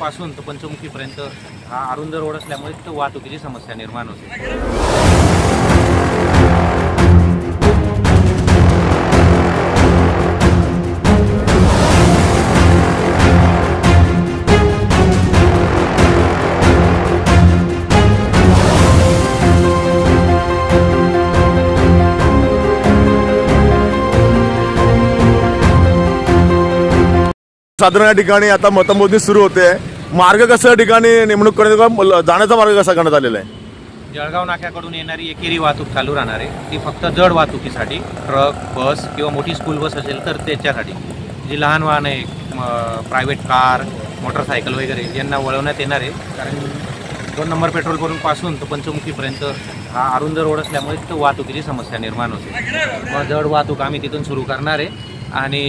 पासून तर पंचमुखीपर्यंत हा अरुंद रोड असल्यामुळे तिथं वाहतुकीची समस्या निर्माण होते. साधारण या ठिकाणी आता मतमोजणी सुरू होते. मार्ग कसं ठिकाणी नेमणूक करण्याचा जाण्याचा मार्ग कसा करण्यात आलेला आहे? जळगाव नाक्याकडून येणारी एकेरी वाहतूक चालू राहणार आहे. ती फक्त जड वाहतुकीसाठी ट्रक बस किंवा मोठी स्कूल बस असेल तर त्याच्यासाठी. जी लहान वाहन आहे प्रायव्हेट कार मोटरसायकल वगैरे यांना वळवण्यात येणार आहे. कारण दोन नंबर पेट्रोल पंपपासून तर पंचमुखीपर्यंत हा अरुंद रोड असल्यामुळे तिथं वाहतुकीची समस्या निर्माण होते. मग जड वाहतूक आम्ही तिथून सुरू करणार आहे. आणि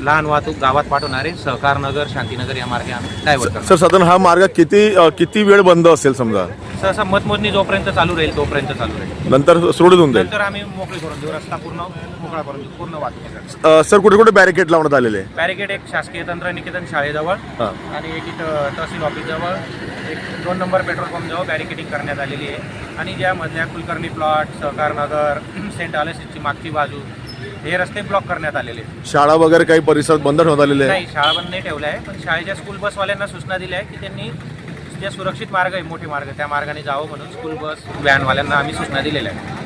लहान वाहतूक गावात पाठवणार आहे सहकार नगर शांतीनगर या मार्गे आम्ही. डायव्हर्ट करणार सर साधारण हा मार्ग किती अ, किती वेळ बंद असेल समजा? सहसा मतमोजणी जोपर्यंत चालू राहील तोपर्यंत चालू राहील. नंतर सोडून होऊन जाईल? नंतर आम्ही मोकळी करून देऊ रस्ता पूर्ण मोकळा करून देऊ पूर्ण वाहतूक अ, सर कुठे कुठे बॅरिकेड लावण्यात आलेले? आहे बॅरिकेड एक शासकीय तंत्रनिकेतन शाळेजवळ हां. आणि एक इथं तहसील ऑफिसजवळ एक दोन नंबर पेट्रोल पंपजवळ बॅरिकेडिंग करण्यात आलेली आहे. आणि ज्या मधल्या कुलकर्णी प्लॉट सहकार नगर सेंट आलेसीची मागची बाजू हे रस्ते ब्लॉक करण्यात आलेले आहेत. शाळा वगैरे काही परिसरात बंद ठेवण्यात आलेले आहे नाही शाळा बंद नाही ठेवल्या आहे पण शाळेच्या स्कूल बसवाल्यांना सूचना दिल्या आहे की त्यांनी जे सुरक्षित मार्ग आहे मोठे मार्ग त्या मार्गाने जावं म्हणून स्कूल बस व्हॅनवाल्यांना आम्ही सूचना दिलेल्या आहे